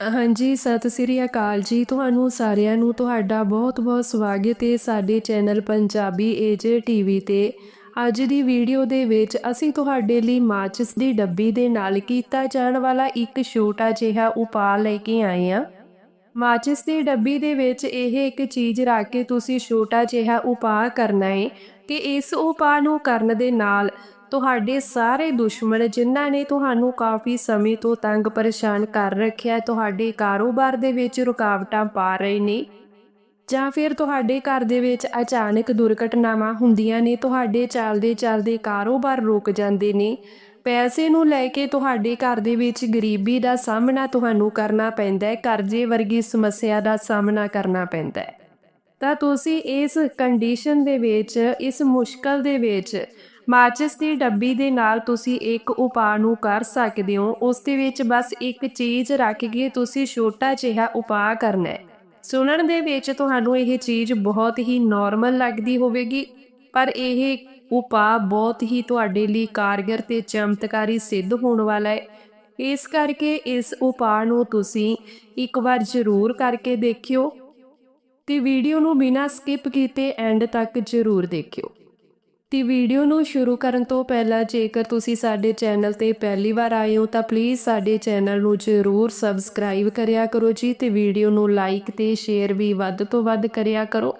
ਹਾਂਜੀ, ਸਤਿ ਸ੍ਰੀ ਅਕਾਲ ਜੀ। ਤੁਹਾਨੂੰ ਸਾਰਿਆਂ ਨੂੰ ਤੁਹਾਡਾ ਬਹੁਤ-ਬਹੁਤ ਸਵਾਗਤ ਹੈ ਸਾਡੇ ਚੈਨਲ ਪੰਜਾਬੀ ਏਜੇ ਟੀਵੀ ਤੇ। ਅੱਜ ਦੀ ਵੀਡੀਓ ਦੇ ਵਿੱਚ ਅਸੀਂ ਤੁਹਾਡੇ ਲਈ ਮਾਚਿਸ ਦੀ ਡੱਬੀ ਦੇ ਨਾਲ ਕੀਤਾ ਜਾਣ ਵਾਲਾ ਇੱਕ ਛੋਟਾ ਜਿਹਾ ਉਪਾਅ ਲੈ ਕੇ ਆਏ ਹਾਂ। ਮਾਚਿਸ ਦੀ ਡੱਬੀ ਦੇ ਵਿੱਚ ਇਹ ਇੱਕ ਚੀਜ਼ ਰੱਖ ਕੇ ਤੁਸੀਂ ਛੋਟਾ ਜਿਹਾ ਉਪਾਅ ਕਰਨਾ ਹੈ ਤੇ ਇਸ ਉਪਾਅ ਨੂੰ ਕਰਨ ਦੇ ਨਾਲ ਤੁਹਾਡੇ ਸਾਰੇ ਦੁਸ਼ਮਣ ਜਿਨ੍ਹਾਂ ਨੇ ਤੁਹਾਨੂੰ ਕਾਫੀ ਸਮੇਂ ਤੋਂ ਤੰਗ ਪਰੇਸ਼ਾਨ ਕਰ ਰੱਖਿਆ, ਤੁਹਾਡੇ ਕਾਰੋਬਾਰ ਦੇ ਵਿੱਚ ਰੁਕਾਵਟਾਂ ਪਾ ਰਹੇ ਨੇ ਜਾਂ ਫਿਰ ਤੁਹਾਡੇ ਘਰ ਦੇ ਵਿੱਚ ਅਚਾਨਕ ਦੁਰਘਟਨਾਵਾਂ ਹੁੰਦੀਆਂ ਨੇ, ਤੁਹਾਡੇ ਚੱਲਦੇ ਚੱਲਦੇ ਕਾਰੋਬਾਰ ਰੁਕ ਜਾਂਦੇ ਨੇ। ਪੈਸੇ ਨੂੰ ਲੈ ਕੇ ਤੁਹਾਡੇ ਘਰ ਦੇ ਵਿੱਚ ਗਰੀਬੀ ਦਾ ਸਾਹਮਣਾ ਤੁਹਾਨੂੰ ਕਰਨਾ ਪੈਂਦਾ ਹੈ, ਕਰਜ਼ੇ ਵਰਗੀ ਸਮੱਸਿਆ ਦਾ ਸਾਹਮਣਾ ਕਰਨਾ ਪੈਂਦਾ ਹੈ। ਤਾਂ ਤੁਸੀਂ ਇਸ ਕੰਡੀਸ਼ਨ ਦੇ ਵਿੱਚ, ਇਸ ਮੁਸ਼ਕਲ ਦੇ ਵਿੱਚ, ਮਾਚਿਸ ਦੀ ਡੱਬੀ ਦੇ ਨਾਲ ਤੁਸੀਂ ਇੱਕ ਉਪਾਅ ਨੂੰ ਕਰ ਸਕਦੇ ਹੋ। ਉਸ ਦੇ ਵਿੱਚ ਬਸ ਇੱਕ ਚੀਜ਼ ਰੱਖ ਕੇ ਤੁਸੀਂ ਛੋਟਾ ਜਿਹਾ ਉਪਾਅ ਕਰਨਾ ਹੈ। ਸੁਣਨ ਦੇ ਵਿੱਚ ਤੁਹਾਨੂੰ ਇਹ ਚੀਜ਼ ਬਹੁਤ ਹੀ ਨਾਰਮਲ ਲੱਗਦੀ ਹੋਵੇਗੀ, ਪਰ ਇਹ ਉਪਾਅ ਬਹੁਤ ਹੀ ਤੁਹਾਡੇ ਲਈ ਕਾਰਗਰ ਤੇ ਚਮਤਕਾਰੀ ਸਿੱਧ ਹੋਣ ਵਾਲਾ ਹੈ। ਇਸ ਕਰਕੇ ਇਸ ਉਪਾਅ ਨੂੰ ਤੁਸੀਂ ਇੱਕ ਵਾਰ ਜ਼ਰੂਰ ਕਰਕੇ ਦੇਖਿਓ ਤੇ ਵੀਡੀਓ ਨੂੰ ਬਿਨਾਂ ਸਕਿਪ ਕੀਤੇ ਐਂਡ ਤੱਕ ਜ਼ਰੂਰ ਦੇਖਿਓ। ਤੇ ਵੀਡੀਓ ਨੂੰ ਸ਼ੁਰੂ ਕਰਨ ਤੋਂ ਪਹਿਲਾਂ ਜੇਕਰ ਤੁਸੀਂ ਸਾਡੇ ਚੈਨਲ ਤੇ ਪਹਿਲੀ ਵਾਰ ਆਏ ਹੋ ਤਾਂ ਪਲੀਜ਼ ਸਾਡੇ ਚੈਨਲ ਨੂੰ ਜ਼ਰੂਰ ਸਬਸਕ੍ਰਾਈਬ ਕਰਿਆ ਕਰੋ ਜੀ ਤੇ ਵੀਡੀਓ ਨੂੰ ਲਾਈਕ ਤੇ ਸ਼ੇਅਰ ਵੀ ਵੱਧ ਤੋਂ ਵੱਧ ਕਰਿਆ ਕਰੋ।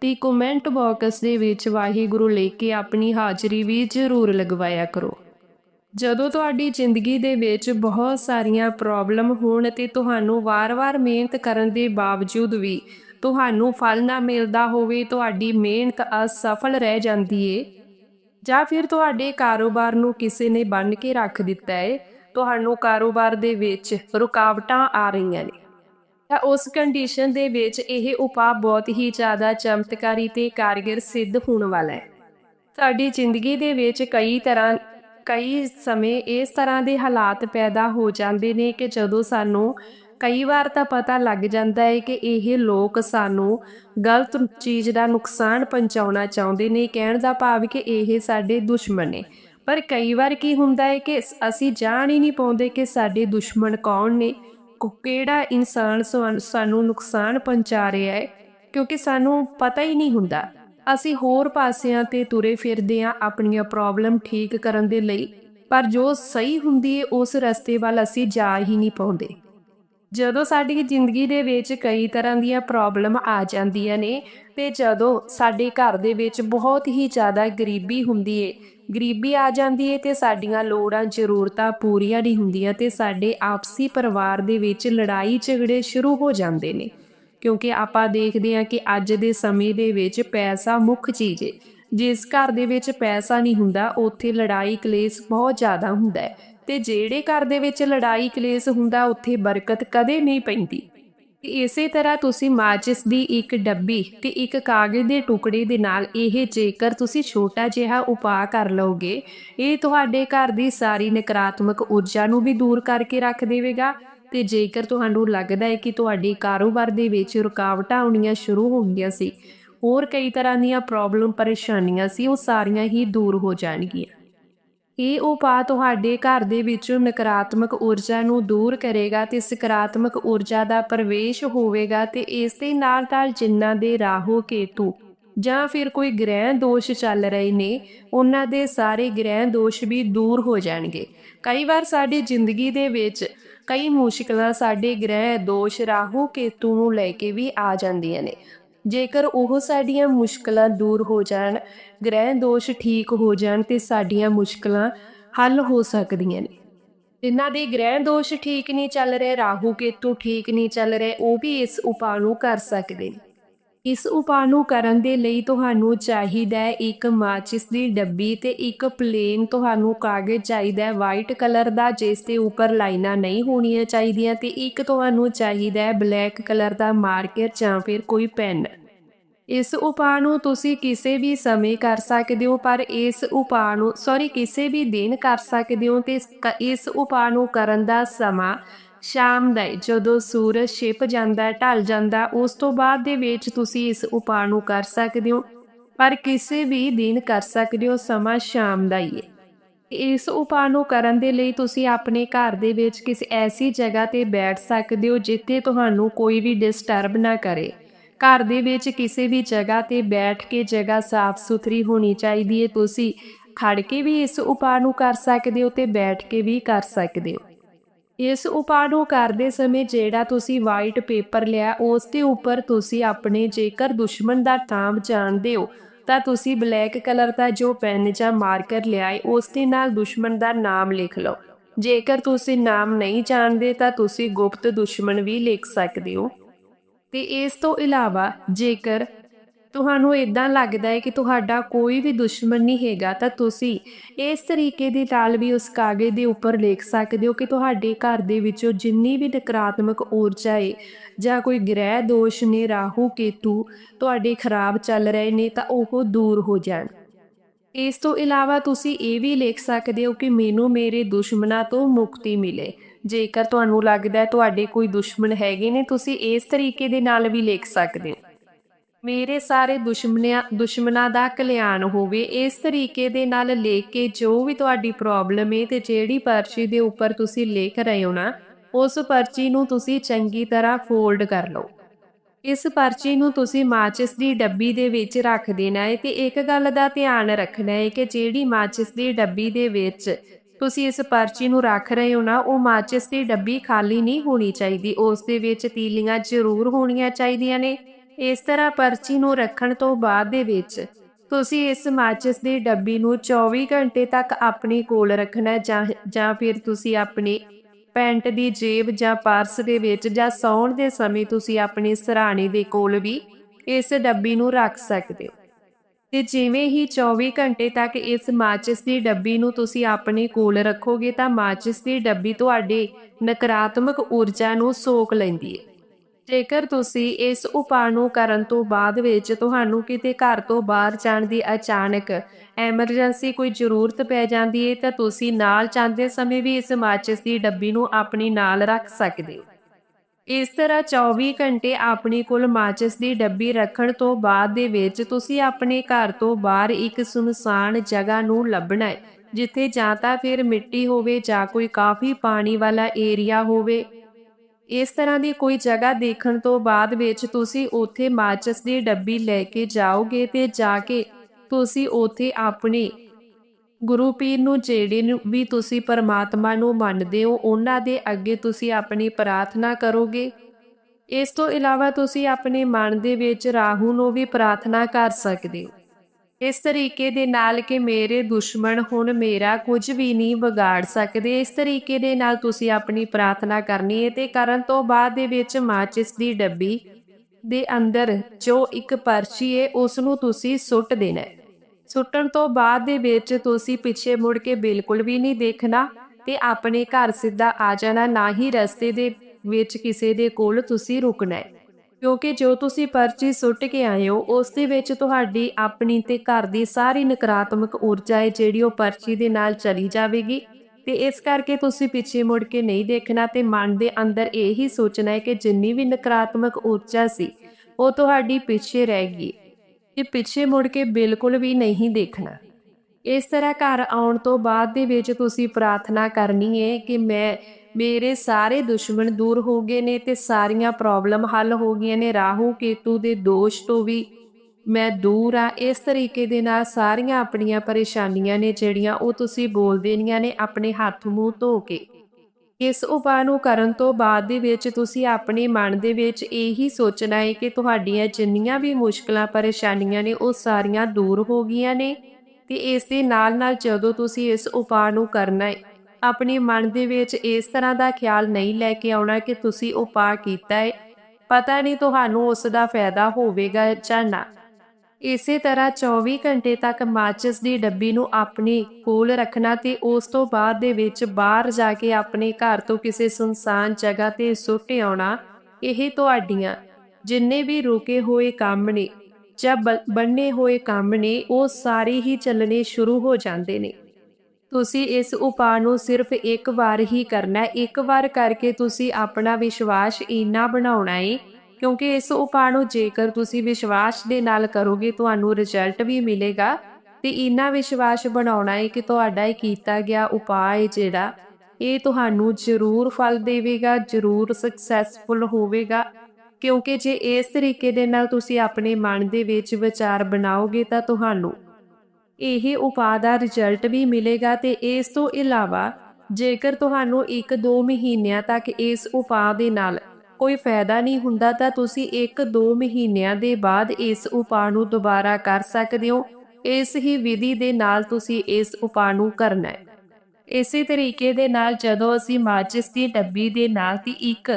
ਤੇ ਕਮੈਂਟ ਬਾਕਸ ਦੇ ਵਿੱਚ ਵਾਹਿਗੁਰੂ ਲਿਖ ਕੇ ਆਪਣੀ ਹਾਜ਼ਰੀ ਵੀ ਜ਼ਰੂਰ ਲਗਵਾਇਆ ਕਰੋ। ਜਦੋਂ ਤੁਹਾਡੀ ਜ਼ਿੰਦਗੀ ਦੇ ਵਿੱਚ ਬਹੁਤ ਸਾਰੀਆਂ ਪ੍ਰੋਬਲਮ ਹੋਣ ਤੇ ਤੁਹਾਨੂੰ ਵਾਰ-ਵਾਰ ਮਿਹਨਤ ਕਰਨ ਦੇ ਬਾਵਜੂਦ ਵੀ ਤੁਹਾਨੂੰ ਫਲ ਨਾ ਮਿਲਦਾ ਹੋਵੇ, ਤੁਹਾਡੀ ਮਿਹਨਤ ਅਸਫਲ ਰਹਿ ਜਾਂਦੀ ਏ, ਜਾਂ ਫਿਰ ਤੁਹਾਡੇ ਕਾਰੋਬਾਰ ਨੂੰ ਕਿਸੇ ਨੇ ਬੰਨ ਕੇ ਰੱਖ ਦਿੱਤਾ ਏ, ਤੁਹਾਨੂੰ ਕਾਰੋਬਾਰ ਦੇ ਵਿੱਚ ਰੁਕਾਵਟਾਂ ਆ ਰਹੀਆਂ ਨੇ। ਤਾਂ ਉਸ ਕੰਡੀਸ਼ਨ ਦੇ ਵਿੱਚ ਇਹ ਉਪਾਅ ਬਹੁਤ ਹੀ ਜ਼ਿਆਦਾ ਚਮਤਕਾਰੀ ਤੇ ਕਾਰਗਰ ਸਿੱਧ ਹੋਣ ਵਾਲਾ ਹੈ। ਸਾਡੀ ਜ਼ਿੰਦਗੀ ਦੇ ਵਿੱਚ ਕਈ ਤਰ੍ਹਾਂ, ਕਈ ਸਮੇਂ ਇਸ ਤਰ੍ਹਾਂ ਦੇ ਹਾਲਾਤ ਪੈਦਾ ਹੋ ਜਾਂਦੇ ਨੇ ਕਿ ਜਦੋਂ ਸਾਨੂੰ ਕਈ ਵਾਰ ਤਾਂ ਪਤਾ ਲੱਗ ਜਾਂਦਾ ਹੈ ਕਿ ਇਹ ਲੋਕ ਸਾਨੂੰ ਗਲਤ ਚੀਜ਼ ਦਾ ਨੁਕਸਾਨ ਪਹੁੰਚਾਉਣਾ ਚਾਹੁੰਦੇ ਨੇ, ਕਹਿਣ ਦਾ ਭਾਵ ਕਿ ਇਹ ਸਾਡੇ ਦੁਸ਼ਮਣ ਨੇ। ਪਰ ਕਈ ਵਾਰ ਕੀ ਹੁੰਦਾ ਹੈ ਕਿ ਅਸੀਂ ਜਾਣ ਹੀ ਨਹੀਂ ਪਾਉਂਦੇ ਕਿ ਸਾਡੇ ਦੁਸ਼ਮਣ ਕੌਣ ਨੇ। ਕਿਹੜਾ ਇਨਸਾਨ ਸਾਨੂੰ ਨੁਕਸਾਨ ਪਹੁੰਚਾ ਰਿਹਾ ਹੈ, ਕਿਉਂਕਿ ਸਾਨੂੰ ਪਤਾ ਹੀ ਨਹੀਂ ਹੁੰਦਾ। ਅਸੀਂ ਹੋਰ ਪਾਸਿਆਂ ਤੇ ਤੁਰੇ ਫਿਰਦੇ ਆ ਆਪਣੀਆਂ ਪ੍ਰੋਬਲਮ ਠੀਕ ਕਰਨ ਦੇ ਲਈ, ਪਰ ਜੋ ਸਹੀ ਹੁੰਦੀ ਹੈ ਉਸ ਰਸਤੇ ਵੱਲ ਅਸੀਂ ਜਾ ਹੀ ਨਹੀਂ ਪਾਉਂਦੇ। ਜਦੋਂ ਸਾਡੀ ਜ਼ਿੰਦਗੀ ਦੇ ਵਿੱਚ ਕਈ ਤਰ੍ਹਾਂ ਦੀਆਂ ਪ੍ਰੋਬਲਮ ਆ ਜਾਂਦੀਆਂ ਨੇ ਤੇ ਜਦੋਂ ਸਾਡੇ ਘਰ ਦੇ ਵਿੱਚ ਬਹੁਤ ਹੀ ਜ਼ਿਆਦਾ ਗਰੀਬੀ ਹੁੰਦੀ ਏ, ਗਰੀਬੀ ਆ ਜਾਂਦੀ ਏ ਤੇ ਸਾਡੀਆਂ ਲੋੜਾਂ, ਜ਼ਰੂਰਤਾਂ ਪੂਰੀਆਂ ਨਹੀਂ ਹੁੰਦੀਆਂ ਤੇ ਸਾਡੇ ਆਪਸੀ ਪਰਿਵਾਰ ਦੇ ਵਿੱਚ ਲੜਾਈ ਝਗੜੇ ਸ਼ੁਰੂ ਹੋ ਜਾਂਦੇ ਨੇ। ਕਿਉਂਕਿ ਆਪਾਂ ਦੇਖਦੇ ਹਾਂ ਕਿ ਅੱਜ ਦੇ ਸਮੇਂ ਦੇ ਵਿੱਚ ਪੈਸਾ ਮੁੱਖ ਚੀਜ਼ ਏ। ਜਿਸ ਘਰ ਦੇ ਵਿੱਚ ਪੈਸਾ ਨਹੀਂ ਹੁੰਦਾ, ਉੱਥੇ ਲੜਾਈ ਕਲੇਸ਼ ਬਹੁਤ ਜ਼ਿਆਦਾ ਹੁੰਦਾ ਹੈ ਤੇ ਜਿਹੜੇ ਘਰ ਦੇ ਵਿੱਚ ਲੜਾਈ ਕਲੇਸ਼ ਹੁੰਦਾ, ਉੱਥੇ ਬਰਕਤ ਕਦੇ ਨਹੀਂ ਪੈਂਦੀ। ਇਸੇ ਤਰ੍ਹਾਂ ਤੁਸੀਂ ਮਾਚਿਸ ਦੀ ਇੱਕ ਡੱਬੀ ਤੇ ਇੱਕ ਕਾਗਜ਼ ਦੇ ਟੁਕੜੇ ਦੇ ਨਾਲ ਇਹ ਜੇਕਰ ਤੁਸੀਂ ਛੋਟਾ ਜਿਹਾ ਉਪਾਅ ਕਰ ਲਓਗੇ, ਇਹ ਤੁਹਾਡੇ ਘਰ ਦੀ ਸਾਰੀ ਨਕਾਰਾਤਮਕ ਊਰਜਾ ਨੂੰ ਵੀ ਦੂਰ ਕਰਕੇ ਰੱਖ ਦੇਵੇਗਾ। ਤੇ ਜੇਕਰ ਤੁਹਾਨੂੰ ਲੱਗਦਾ ਹੈ ਕਿ ਤੁਹਾਡੇ ਕਾਰੋਬਾਰ ਦੇ ਵਿੱਚ ਰੁਕਾਵਟਾਂ ਆਉਣੀਆਂ ਸ਼ੁਰੂ ਹੋ ਗਈਆਂ ਸੀ, ਹੋਰ ਕਈ ਤਰ੍ਹਾਂ ਦੀਆਂ ਪ੍ਰੋਬਲਮ ਪਰੇਸ਼ਾਨੀਆਂ ਸੀ, ਉਹ ਸਾਰੀਆਂ ਹੀ ਦੂਰ ਹੋ ਜਾਣਗੀਆਂ। ਇਹ ਉਪਾਅ ਤੁਹਾਡੇ ਘਰ ਦੇ ਵਿੱਚੋਂ ਨਕਾਰਾਤਮਕ ਊਰਜਾ ਨੂੰ ਦੂਰ ਕਰੇਗਾ ਤੇ ਸਕਾਰਾਤਮਕ ਊਰਜਾ ਦਾ ਪ੍ਰਵੇਸ਼ ਹੋਵੇਗਾ ਤੇ ਇਸ ਦੇ ਨਾਲ ਨਾਲ ਜਿੰਨਾਂ ਦੇ ਰਾਹੂ ਕੇਤੂ ਜਾਂ ਫਿਰ ਕੋਈ ਗ੍ਰਹਿ ਦੋਸ਼ ਚੱਲ ਰਹੇ ਨੇ, ਉਹਨਾਂ ਦੇ ਸਾਰੇ ਗ੍ਰਹਿ ਦੋਸ਼ ਵੀ ਦੂਰ ਹੋ ਜਾਣਗੇ। ਕਈ ਵਾਰ ਸਾਡੀ ਜ਼ਿੰਦਗੀ ਦੇ ਵਿੱਚ ਕਈ ਮੁਸ਼ਕਲਾਂ ਸਾਡੇ ਗ੍ਰਹਿ ਦੋਸ਼ ਰਾਹੂ ਕੇਤੂ ਨੂੰ ਲੈ ਕੇ ਵੀ ਆ ਜਾਂਦੀਆਂ ਨੇ। ਜੇਕਰ ਉਹ ਸਾਡੀਆਂ ਮੁਸ਼ਕਲਾਂ ਦੂਰ ਹੋ ਜਾਣ, ਗ੍ਰਹਿ ਦੋਸ਼ ਠੀਕ ਹੋ ਜਾਣ ਤੇ ਸਾਡੀਆਂ ਮੁਸ਼ਕਲਾਂ ਹੱਲ ਹੋ ਸਕਦੀਆਂ ਨੇ। ਜਿਨ੍ਹਾਂ ਦੇ ਗ੍ਰਹਿ ਦੋਸ਼ ਠੀਕ ਨਹੀਂ ਚੱਲ ਰਹੇ, ਰਾਹੂ ਕੇਤੂ ਠੀਕ ਨਹੀਂ ਚੱਲ ਰਹੇ, ਉਹ ਵੀ ਇਸ ਉਪਾਅ ਨੂੰ ਕਰ ਸਕਦੇ ਨੇ। ਇਸ ਉਪਾਅ ਨੂੰ ਕਰਨ ਦੇ ਲਈ ਤੁਹਾਨੂੰ ਚਾਹੀਦਾ ਹੈ ਇੱਕ ਮਾਚਿਸ ਦੀ ਡੱਬੀ ਤੇ ਇੱਕ ਪਲੇਨ ਤੁਹਾਨੂੰ ਕਾਗਜ਼ ਚਾਹੀਦਾ ਹੈ। ਵਾਈਟ ਕਲਰ ਦਾ, ਜਿਸ ਦੇ ਉੱਪਰ ਲਾਈਨਾਂ ਨਹੀਂ ਹੋਣੀਆਂ ਚਾਹੀਦੀਆਂ ਤੇ ਇੱਕ ਤੁਹਾਨੂੰ ਚਾਹੀਦਾ ਹੈ ਬਲੈਕ ਕਲਰ ਦਾ ਮਾਰਕਰ ਜਾਂ ਫਿਰ ਕੋਈ ਪੈਨ। ਇਸ ਉਪਾਅ ਨੂੰ ਤੁਸੀਂ ਕਿਸੇ ਵੀ ਸਮੇਂ ਕਰ ਸਕਦੇ ਹੋ, ਪਰ ਇਸ ਉਪਾਅ ਨੂੰ ਸੌਰੀ ਕਿਸੇ ਵੀ ਦਿਨ ਕਰ ਸਕਦੇ ਹੋ ਤੇ ਇਸ ਉਪਾਅ ਨੂੰ ਕਰਨ ਦਾ ਸਮਾਂ ਸ਼ਾਮ ਦਾ ਜਦੋਂ ਸੂਰਜ ਛਿਪ ਜਾਂਦਾ, ਢਲ ਜਾਂਦਾ, ਉਸ ਤੋਂ ਬਾਅਦ ਦੇ ਵਿੱਚ ਤੁਸੀਂ ਇਸ ਉਪਾਅ ਨੂੰ ਕਰ ਸਕਦੇ ਹੋ, ਪਰ ਕਿਸੇ ਵੀ ਦਿਨ ਕਰ ਸਕਦੇ ਹੋ, ਸਮਾਂ ਸ਼ਾਮ ਦਾ ਹੀ ਹੈ ਇਸ ਉਪਾਅ ਨੂੰ ਕਰਨ ਦੇ ਲਈ ਤੁਸੀਂ ਆਪਣੇ ਘਰ ਦੇ ਵਿੱਚ ਕਿਸੇ, ਐਸੀ ਜਗ੍ਹਾ ਤੇ ਬੈਠ ਸਕਦੇ ਹੋ, ਜਿੱਥੇ ਤੁਹਾਨੂੰ ਕੋਈ ਵੀ ਡਿਸਟਰਬ ਨਾ ਕਰੇ। ਘਰ ਦੇ ਵਿੱਚ ਕਿਸੇ ਵੀ ਜਗ੍ਹਾ ਤੇ ਬੈਠ ਕੇ ਜਗ੍ਹਾ ਸਾਫ਼ ਸੁਥਰੀ ਹੋਣੀ ਚਾਹੀਦੀ ਹੈ। ਤੁਸੀਂ ਖੜ ਕੇ ਵੀ ਇਸ ਉਪਾਅ ਨੂੰ ਕਰ ਸਕਦੇ ਹੋ ਤੇ ਬੈਠ ਕੇ ਵੀ ਕਰ ਸਕਦੇ ਹੋ। ਇਸ ਉਪਾਅ ਨੂੰ ਕਰਦੇ ਸਮੇਂ ਜਿਹੜਾ ਤੁਸੀਂ ਵਾਈਟ ਪੇਪਰ ਲਿਆ, ਉਸ ਦੇ ਉੱਪਰ ਤੁਸੀਂ ਆਪਣੇ ਜੇਕਰ ਦੁਸ਼ਮਣ ਦਾ ਨਾਮ ਜਾਣਦੇ ਹੋ, ਤਾਂ ਤੁਸੀਂ ਬਲੈਕ ਕਲਰ ਦਾ ਜੋ ਪੈਨ ਜਾਂ ਮਾਰਕਰ ਲਿਆ ਹੈ, ਉਸ ਦੇ ਨਾਲ ਦੁਸ਼ਮਣ ਦਾ ਨਾਮ ਲਿਖ ਲਓ। ਜੇਕਰ ਤੁਸੀਂ ਨਾਮ ਨਹੀਂ ਜਾਣਦੇ, ਤਾਂ ਤੁਸੀਂ ਗੁਪਤ ਦੁਸ਼ਮਣ ਵੀ ਲਿਖ ਸਕਦੇ ਹੋ। ਤੇ ਇਸ ਤੋਂ ਇਲਾਵਾ ਜੇਕਰ ਤੁਹਾਨੂੰ ਇਦਾਂ ਲੱਗਦਾ ਹੈ ਕਿ ਤੁਹਾਡਾ ਕੋਈ ਵੀ ਦੁਸ਼ਮਣ ਨਹੀਂ ਹੈਗਾ, ਤਾਂ ਤੁਸੀਂ ਇਸ ਤਰੀਕੇ ਦੇ ਨਾਲ ਵੀ ਉਸ ਕਾਗਜ਼ ਦੇ ਉੱਪਰ ਲਿਖ ਸਕਦੇ ਹੋ ਕਿ ਤੁਹਾਡੇ ਘਰ ਦੇ ਵਿੱਚੋਂ ਜਿੰਨੀ ਵੀ ਨਕਾਰਾਤਮਕ ਊਰਜਾ ਹੈ ਜਾਂ ਕੋਈ ਗ੍ਰਹਿ ਦੋਸ਼ ਨੇ, ਰਾਹੂ, ਕੇਤੂ ਤੁਹਾਡੇ ਖਰਾਬ ਚੱਲ ਰਹੇ ਨੇ, ਤਾਂ ਉਹ ਦੂਰ ਹੋ ਜਾਣ। ਇਸ ਤੋਂ ਇਲਾਵਾ ਤੁਸੀਂ ਇਹ ਵੀ ਲਿਖ ਸਕਦੇ ਹੋ ਕਿ ਮੈਨੂੰ ਮੇਰੇ ਦੁਸ਼ਮਣਾਂ ਤੋਂ ਮੁਕਤੀ ਮਿਲੇ। ਜੇਕਰ ਤੁਹਾਨੂੰ ਲੱਗਦਾ ਹੈ ਤੁਹਾਡੇ ਕੋਈ ਦੁਸ਼ਮਣ ਹੈਗੇ ਨੇ, ਤੁਸੀਂ ਇਸ ਤਰੀਕੇ ਦੇ ਨਾਲ ਵੀ ਲਿਖ ਸਕਦੇ ਹੋ। ਮੇਰੇ ਸਾਰੇ ਦੁਸ਼ਮਣਿਆਂ, ਦੁਸ਼ਮਣਾਂ ਦਾ ਕਲਿਆਣ ਹੋਵੇ, ਇਸ ਤਰੀਕੇ ਦੇ ਨਾਲ ਲਿਖ ਕੇ ਜੋ ਵੀ ਤੁਹਾਡੀ ਪ੍ਰੋਬਲਮ ਹੈ ਤੇ ਜਿਹੜੀ ਪਰਚੀ ਦੇ ਉੱਪਰ ਤੁਸੀਂ ਲਿਖ ਰਹੇ ਹੋ ਨਾ, ਉਸ ਪਰਚੀ ਨੂੰ ਤੁਸੀਂ ਚੰਗੀ ਤਰ੍ਹਾਂ ਫੋਲਡ ਕਰ ਲਓ। ਇਸ ਪਰਚੀ ਨੂੰ ਤੁਸੀਂ ਮਾਚਿਸ ਦੀ ਡੱਬੀ ਦੇ ਵਿੱਚ ਰੱਖ ਦੇਣਾ ਹੈ ਤੇ ਇੱਕ ਗੱਲ ਦਾ ਧਿਆਨ ਰੱਖਣਾ ਹੈ ਕਿ ਜਿਹੜੀ ਮਾਚਿਸ ਦੀ ਡੱਬੀ ਦੇ ਵਿੱਚ ਤੁਸੀਂ ਇਸ ਪਰਚੀ ਨੂੰ ਰੱਖ ਰਹੇ ਹੋ ਨਾ, ਉਹ ਮਾਚਿਸ ਦੀ ਡੱਬੀ ਖਾਲੀ ਨਹੀਂ ਹੋਣੀ ਚਾਹੀਦੀ, ਉਸ ਦੇ ਵਿੱਚ ਤੀਲੀਆਂ ਜ਼ਰੂਰ ਹੋਣੀਆਂ ਚਾਹੀਦੀਆਂ ਨੇ। ਇਸ ਤਰ੍ਹਾਂ ਪਰਚੀ ਨੂੰ ਰੱਖਣ ਤੋਂ ਬਾਅਦ ਦੇ ਵਿੱਚ, ਤੁਸੀਂ ਇਸ ਮਾਚਿਸ ਦੀ ਡੱਬੀ ਨੂੰ 24 ਘੰਟੇ ਤੱਕ ਆਪਣੇ ਕੋਲ ਰੱਖਣਾ ਜਾਂ ਜਾਂ ਫਿਰ ਤੁਸੀਂ ਆਪਣੀ ਪੈਂਟ ਦੀ ਜੇਬ ਜਾਂ ਪਰਸ ਦੇ ਵਿੱਚ ਜਾਂ ਸੌਣ ਦੇ ਸਮੇਂ ਤੁਸੀਂ ਆਪਣੀ ਸਰਾਣੇ ਦੇ ਕੋਲ ਵੀ ਇਸ ਡੱਬੀ ਨੂੰ ਰੱਖ ਸਕਦੇ ਹੋ। ਤੇ ਜਿਵੇਂ ਹੀ 24 ਘੰਟੇ ਤੱਕ ਇਸ ਮਾਚਿਸ ਦੀ ਡੱਬੀ ਨੂੰ ਤੁਸੀਂ ਆਪਣੇ ਕੋਲ ਰੱਖੋਗੇ ਤਾਂ ਮਾਚਿਸ ਦੀ ਡੱਬੀ ਤੁਹਾਡੇ ਨਕਾਰਾਤਮਕ ਊਰਜਾ ਨੂੰ ਸੋਖ ਲੈਂਦੀ ਹੈ। ਜੇਕਰ ਤੁਸੀਂ ਇਸ ਉਪਾਅ ਨੂੰ ਕਰਨ ਤੋਂ ਬਾਅਦ ਵਿੱਚ ਤੁਹਾਨੂੰ ਕਿਤੇ ਘਰ ਤੋਂ ਬਾਹਰ ਜਾਣ ਦੀ ਅਚਾਨਕ ਐਮਰਜੈਂਸੀ ਕੋਈ ਜ਼ਰੂਰਤ ਪੈ ਜਾਂਦੀ ਹੈ ਤਾਂ ਤੁਸੀਂ ਨਾਲ ਜਾਂਦੇ ਸਮੇਂ ਵੀ ਇਸ ਮਾਚਿਸ ਦੀ ਡੱਬੀ ਨੂੰ ਆਪਣੀ ਨਾਲ ਰੱਖ ਸਕਦੇ ਹੋ। ਇਸ ਤਰ੍ਹਾਂ 24 ਘੰਟੇ ਆਪਣੀ ਕੋਲ ਮਾਚਿਸ ਦੀ ਡੱਬੀ ਰੱਖਣ ਤੋਂ ਬਾਅਦ ਦੇ ਵਿੱਚ ਤੁਸੀਂ ਆਪਣੇ ਘਰ ਤੋਂ ਬਾਹਰ ਇੱਕ ਸੁਨਸਾਨ ਜਗ੍ਹਾ ਨੂੰ ਲੱਭਣਾ ਹੈ, ਜਿੱਥੇ ਜਾਂ ਤਾਂ ਫਿਰ ਮਿੱਟੀ ਹੋਵੇ ਜਾਂ ਕੋਈ ਕਾਫੀ ਪਾਣੀ ਵਾਲਾ ਏਰੀਆ ਹੋਵੇ। ਇਸ ਤਰ੍ਹਾਂ ਦੀ ਕੋਈ ਜਗ੍ਹਾ ਦੇਖਣ ਤੋਂ ਬਾਅਦ ਵਿੱਚ ਤੁਸੀਂ ਉੱਥੇ ਮਾਚਿਸ ਦੀ ਡੱਬੀ ਲੈ ਕੇ ਜਾਓਗੇ ਤੇ ਜਾ ਕੇ ਤੁਸੀਂ ਉੱਥੇ ਆਪਣੇ ਗੁਰੂ ਪੀਰ ਨੂੰ ਜਿਹੜੇ ਨੂੰ ਵੀ ਤੁਸੀਂ ਪਰਮਾਤਮਾ ਨੂੰ ਮੰਨਦੇ ਹੋ, ਉਹਨਾਂ ਦੇ ਅੱਗੇ ਤੁਸੀਂ ਆਪਣੀ ਪ੍ਰਾਰਥਨਾ ਕਰੋਗੇ। ਇਸ ਤੋਂ ਇਲਾਵਾ ਤੁਸੀਂ ਆਪਣੇ ਮਨ ਦੇ ਵਿੱਚ ਰਾਹੂ ਨੂੰ ਵੀ ਪ੍ਰਾਰਥਨਾ ਕਰ ਸਕਦੇ ਹੋ। ਇਸ ਤਰੀਕੇ ਦੇ ਨਾਲ ਕਿ ਮੇਰੇ ਦੁਸ਼ਮਣ ਹੁਣ ਮੇਰਾ ਕੁਝ ਵੀ ਨਹੀਂ ਵਿਗਾੜ ਸਕਦੇ, ਇਸ ਤਰੀਕੇ ਦੇ ਨਾਲ ਤੁਸੀਂ ਆਪਣੀ ਪ੍ਰਾਰਥਨਾ ਕਰਨੀ ਹੈ ਤੇ ਕਰਨ ਤੋਂ ਬਾਅਦ ਦੇ ਵਿੱਚ ਮਾਚਿਸ ਦੀ ਡੱਬੀ ਦੇ ਅੰਦਰ ਜੋ ਇੱਕ ਪਰਚੀ ਹੈ, ਉਸ ਨੂੰ ਤੁਸੀਂ ਸੁੱਟ ਦੇਣਾ ਹੈ। ਸੁੱਟਣ ਤੋਂ ਬਾਅਦ ਦੇ ਵਿੱਚ ਤੁਸੀਂ ਪਿੱਛੇ ਮੁੜ ਕੇ ਬਿਲਕੁਲ ਵੀ ਨਹੀਂ ਦੇਖਣਾ ਤੇ ਆਪਣੇ ਘਰ ਸਿੱਧਾ ਆ ਜਾਣਾ, ਨਾ ਹੀ ਰਸਤੇ ਦੇ ਵਿੱਚ ਕਿਸੇ ਦੇ ਕੋਲ ਤੁਸੀਂ ਰੁਕਣਾ ਹੈ। ਕਿਉਂਕਿ ਜੋ ਤੁਸੀਂ ਪਰਚੀ ਸੁੱਟ ਕੇ ਆਏ ਹੋ, ਉਸ ਦੇ ਵਿੱਚ ਤੁਹਾਡੀ ਆਪਣੀ ਤੇ ਘਰ ਦੀ ਸਾਰੀ ਨਕਾਰਾਤਮਕ ਊਰਜਾ ਹੈ, ਜਿਹੜੀ ਉਹ ਪਰਚੀ ਦੇ ਨਾਲ ਚਲੀ ਜਾਵੇਗੀ। ਤੇ ਇਸ ਕਰਕੇ ਤੁਸੀਂ ਪਿੱਛੇ ਮੁੜ ਕੇ ਨਹੀਂ ਦੇਖਣਾ ਤੇ ਮਨ ਦੇ ਅੰਦਰ ਇਹੀ ਸੋਚਣਾ ਹੈ ਕਿ ਜਿੰਨੀ ਵੀ ਨਕਾਰਾਤਮਕ ਊਰਜਾ ਸੀ, ਉਹ ਤੁਹਾਡੀ ਪਿੱਛੇ ਰਹਿ ਗਈ। ਕਿ ਪਿੱਛੇ ਮੁੜ ਕੇ ਬਿਲਕੁਲ ਵੀ ਨਹੀਂ ਦੇਖਣਾ। ਇਸ ਤਰ੍ਹਾਂ ਘਰ ਆਉਣ ਤੋਂ ਬਾਅਦ ਦੇ ਵਿੱਚ ਤੁਸੀਂ ਪ੍ਰਾਰਥਨਾ ਕਰਨੀ ਹੈ ਕਿ ਮੈਂ, ਮੇਰੇ ਸਾਰੇ ਦੁਸ਼ਮਣ ਦੂਰ ਹੋ ਗਏ ਨੇ ਤੇ ਸਾਰੀਆਂ ਪ੍ਰੋਬਲਮ ਹੱਲ ਹੋ ਗਈਆਂ ਨੇ। ਰਾਹੂ ਕੇਤੂ ਦੇ ਦੋਸ਼ ਤੋਂ ਵੀ ਮੈਂ ਦੂਰ ਆ। ਇਸ ਤਰੀਕੇ ਦੇ ਨਾਲ ਸਾਰੀਆਂ ਆਪਣੀਆਂ ਪਰੇਸ਼ਾਨੀਆਂ ਨੇ ਜਿਹੜੀਆਂ ਉਹ ਤੁਸੀਂ ਬੋਲ ਦੇਣੀਆਂ ਨੇ ਆਪਣੇ ਹੱਥ ਮੂੰਹ ਧੋ ਕੇ। ਇਸ ਉਪਾਅ ਨੂੰ ਕਰਨ ਤੋਂ ਬਾਅਦ ਦੇ ਵਿੱਚ ਤੁਸੀਂ ਆਪਣੇ ਮਨ ਦੇ ਵਿੱਚ ਇਹੀ ਸੋਚਣਾ ਹੈ ਕਿ ਤੁਹਾਡੀਆਂ ਜਿੰਨੀਆਂ ਵੀ ਮੁਸ਼ਕਲਾਂ, ਪਰੇਸ਼ਾਨੀਆਂ ਨੇ, ਉਹ ਸਾਰੀਆਂ ਦੂਰ ਹੋ ਗਈਆਂ ਨੇ ਤੇ ਇਸ ਦੇ ਨਾਲ ਨਾਲ ਜਦੋਂ ਤੁਸੀਂ ਇਸ ਉਪਾਅ ਨੂੰ ਕਰਨਾ ਹੈ, ਆਪਣੇ ਮਨ ਦੇ ਵਿੱਚ ਇਸ ਤਰ੍ਹਾਂ ਦਾ ਖਿਆਲ ਨਹੀਂ ਲੈ ਕੇ ਆਉਣਾ ਕਿ ਤੁਸੀਂ ਉਪਾਅ ਕੀਤਾ ਹੈ, ਪਤਾ ਨਹੀਂ ਤੁਹਾਨੂੰ ਉਸ ਦਾ ਫਾਇਦਾ ਹੋਵੇਗਾ ਜਾਂ ਨਾ। ਇਸੇ ਤਰ੍ਹਾਂ 24 ਘੰਟੇ ਤੱਕ ਮਾਚਿਸ ਦੀ ਡੱਬੀ ਨੂੰ ਆਪਣੇ ਕੋਲ ਰੱਖਣਾ ਤੇ ਉਸ ਤੋਂ ਬਾਅਦ ਦੇ ਵਿੱਚ ਬਾਹਰ ਜਾ ਕੇ ਆਪਣੇ ਘਰ ਤੋਂ ਕਿਸੇ ਸੁਨਸਾਨ ਜਗ੍ਹਾ ਤੇ ਸੁੱਟ ਆਉਣਾ, ਇਹ ਤੁਹਾਡੀਆਂ ਜਿੰਨੇ ਵੀ ਰੁਕੇ ਹੋਏ ਕੰਮ ਨੇ ਜਾਂ ਬੰਨੇ ਹੋਏ ਕੰਮ ਨੇ, ਉਹ ਸਾਰੇ ਹੀ ਚੱਲਣੇ ਸ਼ੁਰੂ ਹੋ ਜਾਂਦੇ ਨੇ। ਤੁਸੀਂ ਇਸ ਉਪਾਅ ਨੂੰ ਸਿਰਫ ਇੱਕ ਵਾਰ ਹੀ ਕਰਨਾ ਹੈ। ਇੱਕ ਵਾਰ ਕਰਕੇ ਤੁਸੀਂ ਆਪਣਾ ਵਿਸ਼ਵਾਸ ਇੰਨਾ ਬਣਾਉਣਾ ਹੈ ਕਿਉਂਕਿ ਇਸ ਉਪਾਅ ਨੂੰ ਜੇਕਰ ਤੁਸੀਂ ਵਿਸ਼ਵਾਸ ਦੇ ਨਾਲ ਕਰੋਗੇ, ਤੁਹਾਨੂੰ ਰਿਜ਼ਲਟ ਵੀ ਮਿਲੇਗਾ। ਤੇ ਇੰਨਾ ਵਿਸ਼ਵਾਸ ਬਣਾਉਣਾ ਹੈ ਕਿ ਤੁਹਾਡਾ ਇਹ ਕੀਤਾ ਗਿਆ ਉਪਾਅ ਹੈ ਜਿਹੜਾ, ਇਹ ਤੁਹਾਨੂੰ ਜ਼ਰੂਰ ਫਲ ਦੇਵੇਗਾ, ਜ਼ਰੂਰ ਸਕਸੈਸਫੁਲ ਹੋਵੇਗਾ। ਕਿਉਂਕਿ ਜੇ ਇਸ ਤਰੀਕੇ ਦੇ ਨਾਲ ਤੁਸੀਂ ਆਪਣੇ ਮਨ ਦੇ ਵਿੱਚ ਵਿਚਾਰ ਬਣਾਓਗੇ ਤਾਂ ਤੁਹਾਨੂੰ ਇਹ ਉਪਾਅ ਦਾ ਰਿਜ਼ਲਟ ਵੀ ਮਿਲੇਗਾ। ਤੇ ਇਸ ਤੋਂ ਇਲਾਵਾ ਜੇਕਰ ਤੁਹਾਨੂੰ 1-2 ਮਹੀਨਿਆਂ ਤੱਕ ਇਸ ਉਪਾਅ ਦੇ ਨਾਲ ਕੋਈ ਫਾਇਦਾ ਨਹੀਂ ਹੁੰਦਾ ਤਾਂ ਤੁਸੀਂ 1-2 ਮਹੀਨਿਆਂ ਦੇ ਬਾਅਦ ਇਸ ਉਪਾਅ ਨੂੰ ਦੁਬਾਰਾ ਕਰ ਸਕਦੇ ਹੋ। ਇਸ ਹੀ ਵਿਧੀ ਦੇ ਨਾਲ ਤੁਸੀਂ ਇਸ ਉਪਾਅ ਨੂੰ ਕਰਨਾ ਹੈ। ਇਸੇ ਤਰੀਕੇ ਦੇ ਨਾਲ ਜਦੋਂ ਅਸੀਂ ਮਾਚਿਸ ਦੀ ਡੱਬੀ ਦੇ ਨਾਲ ਤੇ ਇੱਕ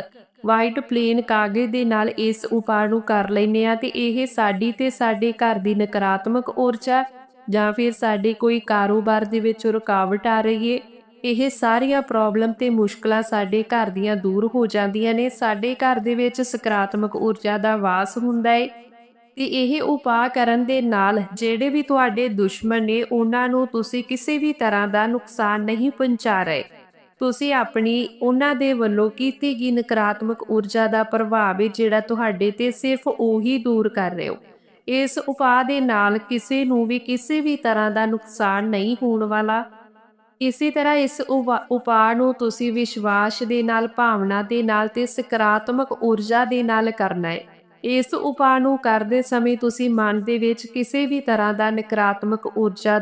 ਵਾਈਟ ਪਲੇਨ ਕਾਗਜ਼ ਦੇ ਨਾਲ ਇਸ ਉਪਾਅ ਨੂੰ ਕਰ ਲੈਨੇ ਆ ਤੇ ਇਹ ਸਾਡੀ ਤੇ ਸਾਡੇ ਘਰ ਦੀ ਨਕਾਰਾਤਮਕ ਊਰਜਾ ਜਾਂ ਫਿਰ ਸਾਡੇ ਕੋਈ ਕਾਰੋਬਾਰ ਦੇ ਵਿੱਚ ਰੁਕਾਵਟ ਆ ਰਹੀ ਹੈ। ਇਹ ਸਾਰੀਆਂ ਪ੍ਰੋਬਲਮ ਤੇ ਮੁਸ਼ਕਲਾਂ ਸਾਡੇ ਘਰ ਦੀਆਂ ਦੂਰ ਹੋ ਜਾਂਦੀਆਂ ਨੇ। ਸਾਡੇ ਘਰ ਦੇ ਵਿੱਚ ਸਕਾਰਾਤਮਕ ਊਰਜਾ ਦਾ ਵਾਸ ਹੁੰਦਾ ਹੈ ਤੇ ਇਹ ਉਪਾਅ ਕਰਨ ਦੇ ਨਾਲ ਜਿਹੜੇ ਵੀ ਤੁਹਾਡੇ ਦੁਸ਼ਮਣ ਨੇ, ਉਹਨਾਂ ਨੂੰ ਤੁਸੀਂ ਕਿਸੇ ਵੀ ਤਰ੍ਹਾਂ ਦਾ ਨੁਕਸਾਨ ਨਹੀਂ ਪਹੁੰਚਾ ਰਹੇ। ਤੁਸੀਂ ਆਪਣੀ, ਉਹਨਾਂ ਦੇ ਵੱਲੋਂ ਕੀਤੀ ਗਈ ਨਕਾਰਾਤਮਕ ਊਰਜਾ ਦਾ ਪ੍ਰਭਾਵ ਹੈ ਜਿਹੜਾ ਤੁਹਾਡੇ ਤੇ ਸਿਰਫ ਉਹੀ ਦੂਰ ਕਰ ਰਹੇ ਹੋ। ਇਸ ਉਪਾਅ ਦੇ ਨਾਲ ਕਿਸੇ ਨੂੰ ਵੀ ਕਿਸੇ ਵੀ ਤਰ੍ਹਾਂ ਦਾ ਨੁਕਸਾਨ ਨਹੀਂ ਹੋਣ ਵਾਲਾ। ਇਸੇ ਤਰ੍ਹਾਂ ਇਸ ਉਪਾ- ਉਪਾਅ ਨੂੰ ਤੁਸੀਂ ਵਿਸ਼ਵਾਸ ਦੇ ਨਾਲ, ਭਾਵਨਾ ਦੇ ਨਾਲ ਤੇ ਸਕਾਰਾਤਮਕ ਊਰਜਾ ਦੇ ਨਾਲ ਕਰਨਾ ਹੈ। ਇਸ ਉਪਾਅ ਨੂੰ ਕਰਦੇ ਸਮੇਂ ਤੁਸੀਂ ਮਨ ਦੇ ਵਿੱਚ ਕਿਸੇ ਵੀ ਤਰ੍ਹਾਂ ਦਾ ਨਕਾਰਾਤਮਕ ਊਰਜਾ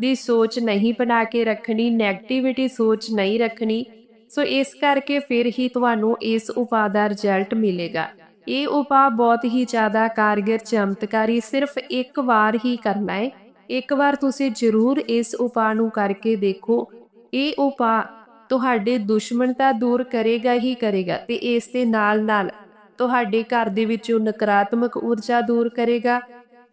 ਦੀ ਸੋਚ ਨਹੀਂ ਬਣਾ ਕੇ ਰੱਖਣੀ 네ਗੇਟਿਵਿਟੀ ਸੋਚ ਨਹੀਂ ਰੱਖਣੀ। ਸੋ ਇਸ ਕਰਕੇ ਫਿਰ ਹੀ ਤੁਹਾਨੂੰ ਇਸ ਉਪਾਅ ਦਾ ਰਿਜ਼ਲਟ ਮਿਲੇਗਾ। ਇਹ ਉਪਾਅ ਬਹੁਤ ਹੀ ਜ਼ਿਆਦਾ ਕਾਰਗਰ, ਚਮਤਕਾਰੀ, ਸਿਰਫ ਇੱਕ ਵਾਰ ਹੀ ਕਰਨਾ ਹੈ। ਇੱਕ ਵਾਰ ਤੁਸੀਂ ਜ਼ਰੂਰ ਇਸ ਉਪਾਅ ਨੂੰ ਕਰਕੇ ਦੇਖੋ। ਇਹ ਉਪਾਅ ਤੁਹਾਡੇ ਦੁਸ਼ਮਣ ਤਾਂ ਦੂਰ ਕਰੇਗਾ ਹੀ ਕਰੇਗਾ ਤੇ ਇਸ ਦੇ ਨਾਲ ਨਾਲ ਤੁਹਾਡੇ ਘਰ ਦੇ ਵਿੱਚੋਂ ਨਕਾਰਾਤਮਕ ਊਰਜਾ ਦੂਰ ਕਰੇਗਾ।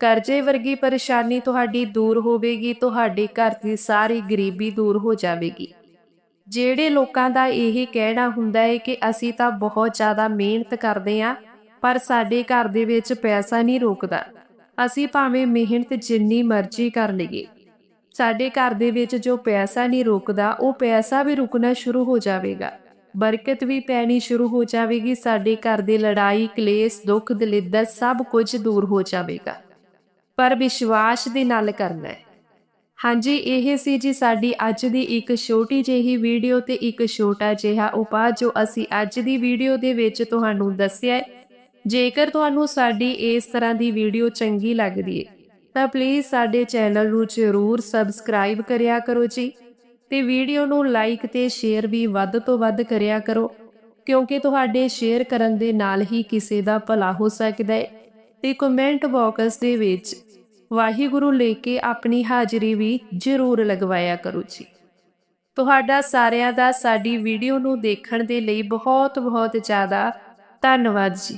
ਕਰਜ਼ੇ ਵਰਗੀ ਪਰੇਸ਼ਾਨੀ ਤੁਹਾਡੀ ਦੂਰ ਹੋਵੇਗੀ, ਤੁਹਾਡੇ ਘਰ ਦੀ ਸਾਰੀ ਗਰੀਬੀ ਦੂਰ ਹੋ ਜਾਵੇਗੀ। ਜਿਹੜੇ ਲੋਕਾਂ ਦਾ ਇਹ ਕਹਿਣਾ ਹੁੰਦਾ ਹੈ ਕਿ ਅਸੀਂ ਤਾਂ ਬਹੁਤ ਜ਼ਿਆਦਾ ਮਿਹਨਤ ਕਰਦੇ ਆਂ ਪਰ ਸਾਡੇ ਘਰ ਦੇ ਵਿੱਚ ਪੈਸਾ ਨਹੀਂ ਰੁਕਦਾ। ਅਸੀਂ ਭਾਵੇਂ ਮਿਹਨਤ ਜਿੰਨੀ ਮਰਜ਼ੀ ਕਰ ਲਈਏ। ਸਾਡੇ ਘਰ ਦੇ ਵਿੱਚ ਜੋ ਪੈਸਾ ਨਹੀਂ ਰੁਕਦਾ, ਉਹ ਪੈਸਾ ਵੀ ਰੁਕਣਾ ਸ਼ੁਰੂ ਹੋ ਜਾਵੇਗਾ। ਬਰਕਤ ਵੀ ਪੈਣੀ ਸ਼ੁਰੂ ਹੋ ਜਾਵੇਗੀ, ਸਾਡੇ ਘਰ ਦੀ ਲੜਾਈ, ਕਲੇਸ਼, ਦੁੱਖ, ਦਲਿੱਦਰ ਸਭ ਕੁਝ ਦੂਰ ਹੋ ਜਾਵੇਗਾ। ਪਰ ਵਿਸ਼ਵਾਸ ਦੇ ਨਾਲ ਕਰਨਾ ਹੈ। ਹਾਂਜੀ, ਇਹ ਸੀ ਜੀ ਸਾਡੀ ਅੱਜ ਦੀ ਇੱਕ ਛੋਟੀ ਜਿਹੀ ਵੀਡੀਓ ਤੇ ਇੱਕ ਛੋਟਾ ਜਿਹਾ ਉਪਾਅ ਜੋ ਅਸੀਂ ਅੱਜ ਦੀ ਵੀਡੀਓ ਦੇ ਵਿੱਚ ਤੁਹਾਨੂੰ ਦੱਸਿਆ ਹੈ। ਜੇਕਰ ਤੁਹਾਨੂੰ ਸਾਡੀ ਇਸ ਤਰ੍ਹਾਂ ਦੀ ਵੀਡੀਓ ਚੰਗੀ ਲੱਗਦੀ ਹੈ ਤਾਂ ਪਲੀਜ਼ ਸਾਡੇ ਚੈਨਲ ਨੂੰ ਜ਼ਰੂਰ ਸਬਸਕ੍ਰਾਈਬ ਕਰਿਆ ਕਰੋ ਜੀ ਤੇ ਵੀਡੀਓ ਨੂੰ ਲਾਈਕ ਤੇ ਸ਼ੇਅਰ ਵੀ ਵੱਧ ਤੋਂ ਵੱਧ ਕਰਿਆ ਕਰੋ, ਕਿਉਂਕਿ ਤੁਹਾਡੇ ਸ਼ੇਅਰ ਕਰਨ ਦੇ ਨਾਲ ਹੀ ਕਿਸੇ ਦਾ ਭਲਾ ਹੋ ਸਕਦਾ ਹੈ ਤੇ ਕਮੈਂਟ ਬਾਕਸ ਦੇ ਵਿੱਚ ਵਾਹਿਗੁਰੂ ਲੈ ਕੇ ਆਪਣੀ ਹਾਜ਼ਰੀ ਵੀ ਜ਼ਰੂਰ ਲਗਵਾਇਆ ਕਰੋ ਜੀ। ਤੁਹਾਡਾ ਸਾਰਿਆਂ ਦਾ ਸਾਡੀ ਵੀਡੀਓ ਨੂੰ ਦੇਖਣ ਦੇ ਲਈ ਬਹੁਤ ਬਹੁਤ ਜ਼ਿਆਦਾ ਧੰਨਵਾਦ ਜੀ।